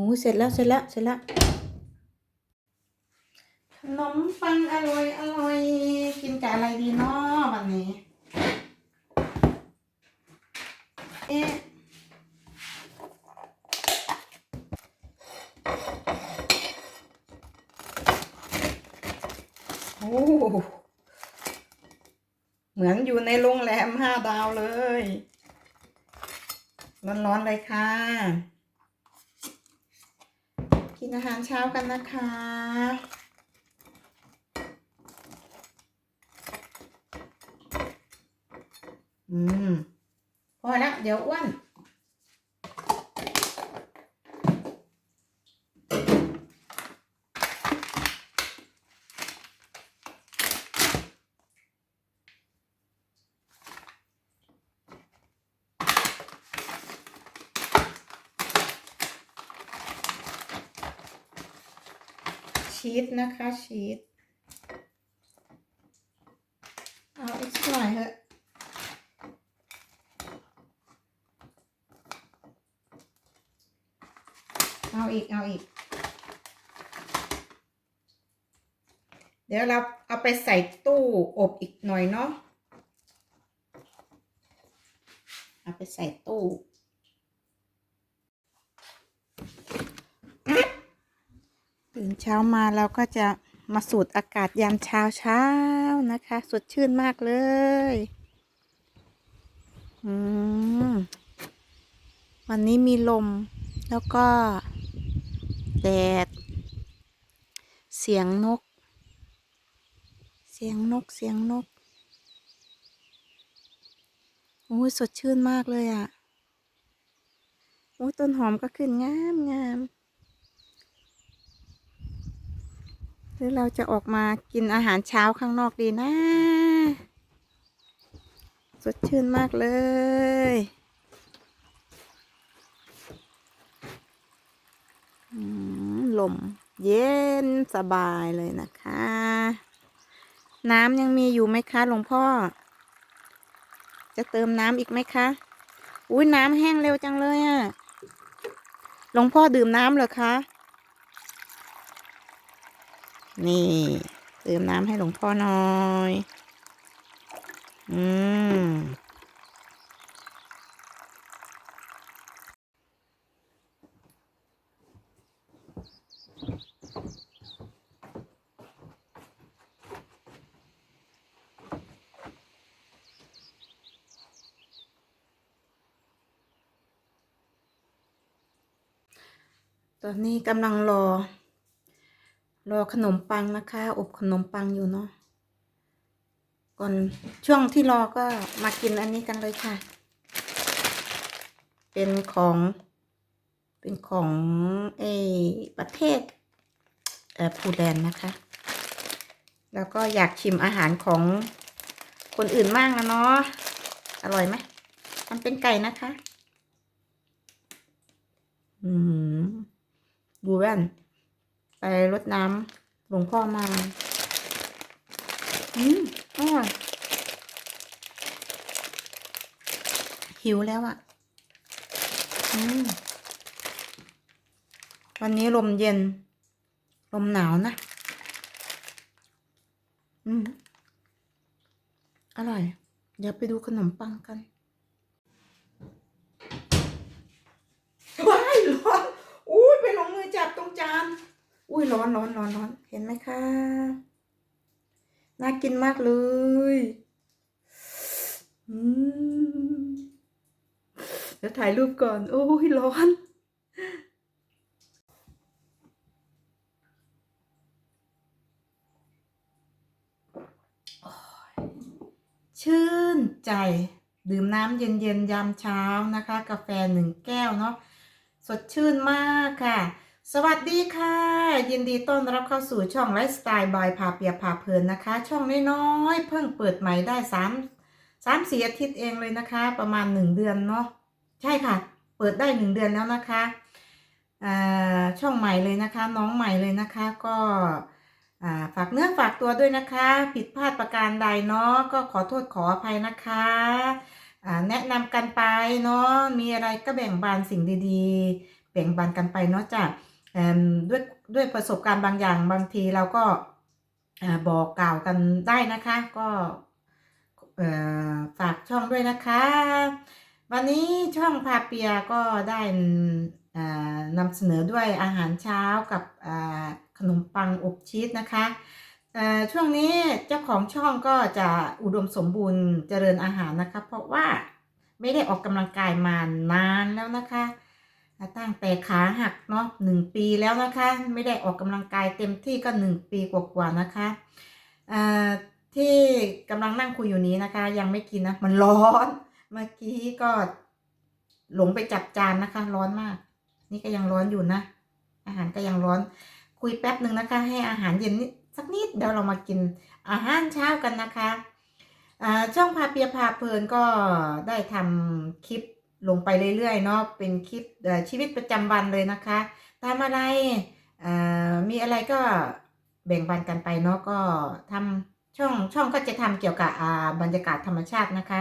หูเสร็จแล้วเสร็จแล้วเสร็จแล้วขนมปังอร่อยอร่อยกินกับอะไรดีเนาะวันนี้ เอ๊ะโอ้เหมือนอยู่ในโรงแรมห้าดาวเลย ร้อนๆเลยค่ะ กินอาหารเช้ากันนะคะ อืม พอแล้วเดี๋ยวอ้วน ชีสนะคะชีสเอาอีกสักหน่อยเถอะเอาอีกเอาอีก เดี๋ยวเราเอาไปใส่ตู้อบอีกหน่อยเนาะเอาไปใส่ตู้ นเช้ามาเราก็จะมาสูดอากาศยามเช้าเช้านะคะ สดชื่นมากเลย อืม วันนี้มีลม แล้วก็ แดด เสียงนก เสียงนก เสียงนกโอ้ยสดชื่นมากเลยอะ่ะโอ้ยต้นหอมก็ขึ้นงามงาม หรือเราจะออกมากินอาหารเช้าข้างนอกดีนะ สดชื่นมากเลย ลมเย็นสบายเลยนะคะ น้ำยังมีอยู่ไหมคะหลวงพ่อ จะเติมน้ำอีกไหมคะ อุ้ยน้ำแห้งเร็วจังเลยอะ่ะ หลวงพ่อดื่มน้ำเหรอคะ นี่ เติมน้ำให้หลวงพ่อหน่อย อืม ตอนนี้กำลังรอ รอขนมปังนะคะ อบขนมปังอยู่เนาะก่อนช่วงที่รอก็มากินอันนี้กันเลยค่ะ เป็นของ เป็นของเอประเทศเอ่อพูแลนด์นะคะ แล้วก็อยากชิมอาหารของคนอื่นมากนะเนาะอร่อยไหมมันเป็นไก่นะคะ อืมดูแว่น ไปรดน้ำหลวงพ่อมา อืมอร่อยหิวแล้วอะ่ะ อืม วันนี้ลมเย็น ลมหนาวนะ อืม อร่อย เดี๋ยวไปดูขนมปังกันว้ายร้อนอุ้ยไปลงมือจับตรงจาน อุ้ยร้อนร้อนร้อนร้อนเห็นไหมคะ น่ากินมากเลยอืมเดี๋ยวถ่ายรูปก่อน โอ้ยร้อน ชื่นใจดื่มน้ำเย็นๆยามเช้านะคะ กาแฟหนึ่งแก้วเนาะสดชื่นมากค่ะ สวัสดีค่ะ ยินดีต้อนรับเข้าสู่ช่องไลฟ์สไตล์บายพาเปียพาเพลินนะคะ ช่องน้อยๆเพิ่งเปิดใหม่ได้สามสามสี่อาทิตย์เองเลยนะคะ ประมาณหนึ่งเดือนเนาะใช่ค่ะ เปิดได้หนึ่งเดือนแล้วนะคะอ่าช่องใหม่เลยนะคะ น้องใหม่เลยนะคะ ก็อ่าฝากเนื้อฝากตัวด้วยนะคะ ผิดพลาดประการใดเนาะก็ขอโทษขออภัยนะคะอ่าแนะนำกันไปเนาะมีอะไรก็แบ่งบานสิ่งดีๆ แบ่งปันกันไปเนาะจ้ะ ด้วยด้วยประสบการณ์บางอย่างบางทีเราก็บอกกล่าวกันได้นะคะ ก็ฝากช่องด้วยนะคะ วันนี้ช่องพาเปียก็ได้นำเสนอด้วยอาหารเช้ากับขนมปังอบชีสนะคะช่วงนี้เจ้าของช่องก็จะอุดมสมบูรณ์เจริญอาหารนะคะ เพราะว่าไม่ได้ออกกำลังกายมานานแล้วนะคะ ตั้งแต่ขาหักเนาะหนึ่งปีแล้วนะคะ ไม่ได้ออกกำลังกายเต็มที่ก็หนึ่งปีกว่าๆนะคะที่กำลังนั่งคุยอยู่นี้นะคะ ยังไม่กินนะ มันร้อน เมื่อกี้ก็หลงไปจับจานนะคะ ร้อนมาก นี่ก็ยังร้อนอยู่นะ อาหารก็ยังร้อน คุยแป๊บหนึ่งนะคะ ให้อาหารเย็นนิดสักนิดเดี๋ยวเรามากินอาหารเช้ากันนะคะช่องพาเปียพาเพลินก็ได้ทำคลิป ลงไปเรื่อยๆเนาะเป็นคลิปชีวิตประจำวันเลยนะคะทำอะไรมีอะไรก็แบ่งปันกันไปเนาะก็ทำช่องช่องก็จะทำเกี่ยวกับบรรยากาศธรรมชาตินะคะ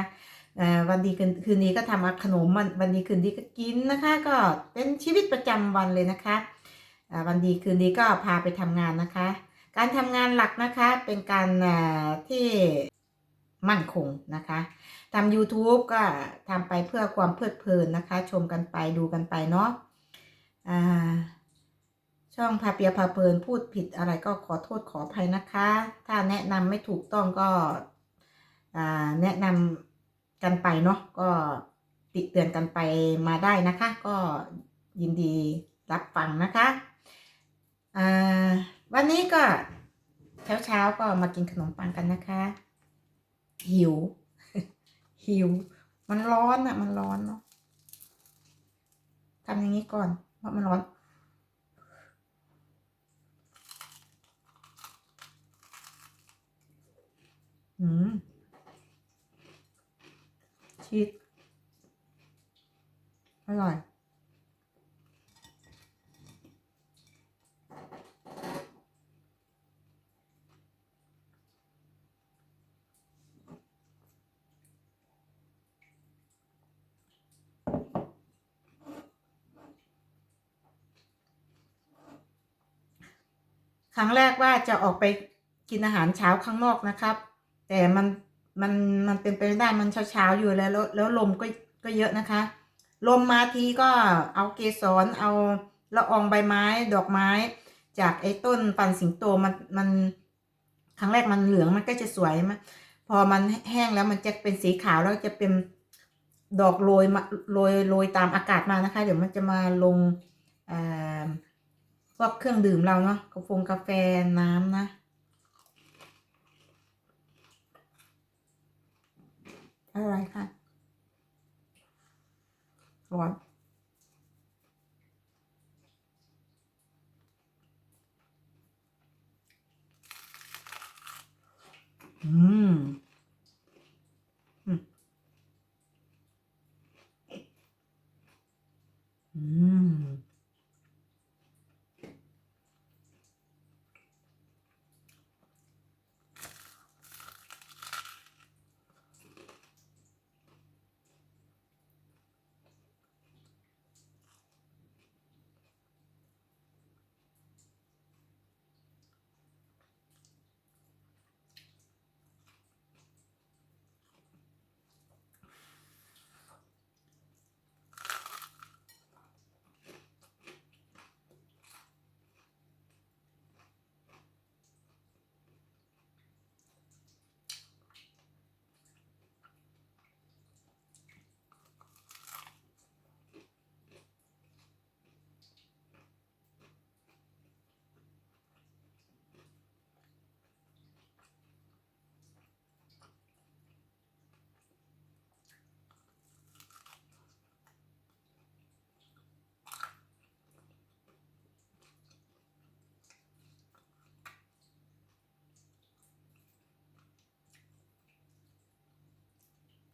วันดีคืนคืนนี้ก็ทำขนมวันวันดีคืนดีก็กินนะคะ ก็เป็นชีวิตประจำวันเลยนะคะวันดีคืนดีก็พาไปทำงานนะคะ การทำงานหลักนะคะเป็นการที่มั่นคงนะคะ ทำ YouTube ก็ทำไปเพื่อความเพลิดเพลินนะคะ ชมกันไปดูกันไปเนาะช่องพาเปียพาเพลินพูดผิดอะไรก็ขอโทษขออภัยนะคะ ถ้าแนะนำไม่ถูกต้องก็แนะนำกันไปเนาะก็ติเตือนกันไปมาได้นะคะ ก็ยินดีรับฟังนะคะวันนี้ก็เช้าเช้าๆก็มากินขนมปังกันนะคะ หิว หิว มันร้อนอะมันร้อนเนาะทำอย่างนี้ก่อนเพราะมันร้อน อืมชีสอร่อย ครั้งแรกว่าจะออกไปกินอาหารเช้าข้างนอกนะครับ แต่มันมันมันเป็นไปไม่ได้มันเช้าเช้าๆอยู่แล้ว แล้วลวลมก็ก็เยอะนะคะ ลมมาทีก็เอาเกสรเอาละอองใบไม้ดอกไม้ จากไอ้ต้นปันสิงโตมันมันครั้งแรกมันเหลืองมันก็จะสวยมาพอมันแห้งแล้วมันจะเป็นสีขาวแล้วจะเป็นดอกโรยมาโรยโรยตามอากาศมานะคะ เดี๋ยวมันจะมาลงอ่อ พวกเครื่องดื่มเราเนาะกาแฟกาแฟน้ำนะ อะไรค่ะร้อน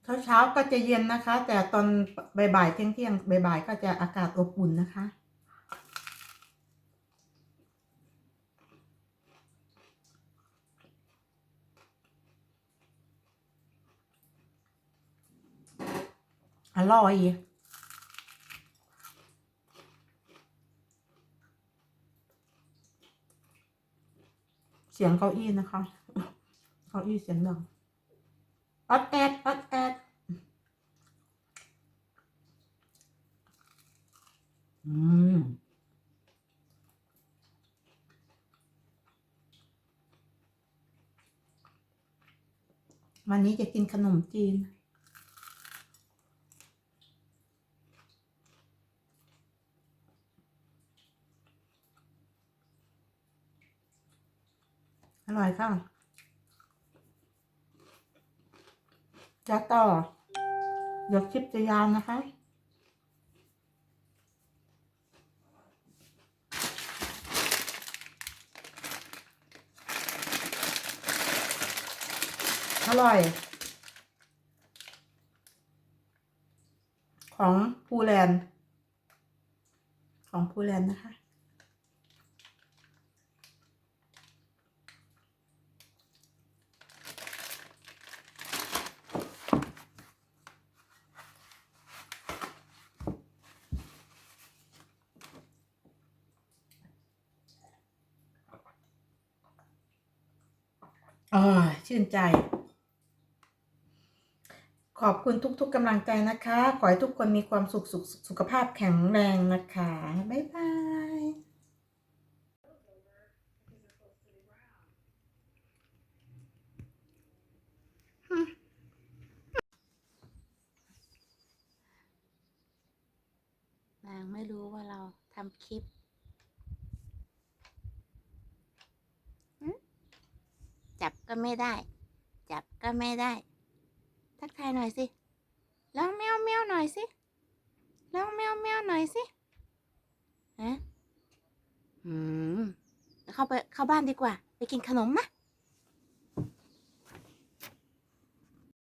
เช้าเช้าก็จะเย็นนะคะ แต่ตอนบ่ายๆเที่ยงเที่ยงบ่ายๆก็จะอากาศอบอุ่นนะคะ อร่อยเสียงเก้าอี้นะคะ เก้าอี้เสียงดังอัดแอดอัด อืมวันนี้จะกินขนมจีน อร่อยค่ะจะต่อเดี๋ยวคลิปจะยาวนะคะ อ ร่อย ของพูแลนด์ของพูแลนด์นะคะ อ่าชื่นใจ ขอบคุณทุกๆกำลังใจนะคะ ขอให้ทุกคนมีความสุขสุขสุขภาพแข็งแรงนะคะ บ๊ายบายนางไม่รู้ว่าเราทำคลิปจับก็ไม่ได้ จับก็ไม่ได้ ทักทายหน่อยสิลองแมวแมวหน่อยสิลองแมวแมวหน่อยสิฮะอืมเข้าไปเข้าบ้านดีกว่า ไปกินขนมมะ